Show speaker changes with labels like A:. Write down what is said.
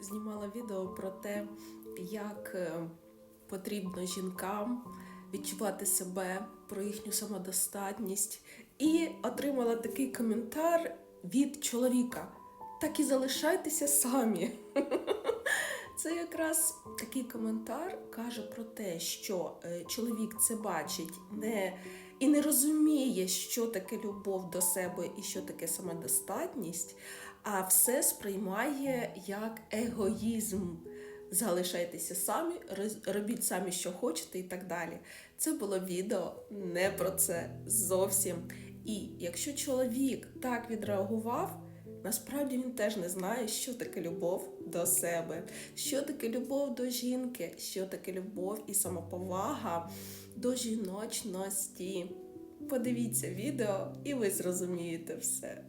A: знімала відео про те, як е, потрібно жінкам відчувати себе, про їхню самодостатність, і отримала такий коментар від чоловіка. Так і залишайтеся самі. Це якраз такий коментар каже про те, що е, чоловік це бачить не і не розуміє, що таке любов до себе і що таке самодостатність, а все сприймає як егоїзм. Залишайтеся самі, робіть самі, що хочете, і так далі. Це було відео не про це зовсім. І якщо чоловік так відреагував, насправді він теж не знає, що таке любов до себе, що таке любов до жінки, що таке любов і самоповага до жіночності. Подивіться відео, і ви зрозумієте все.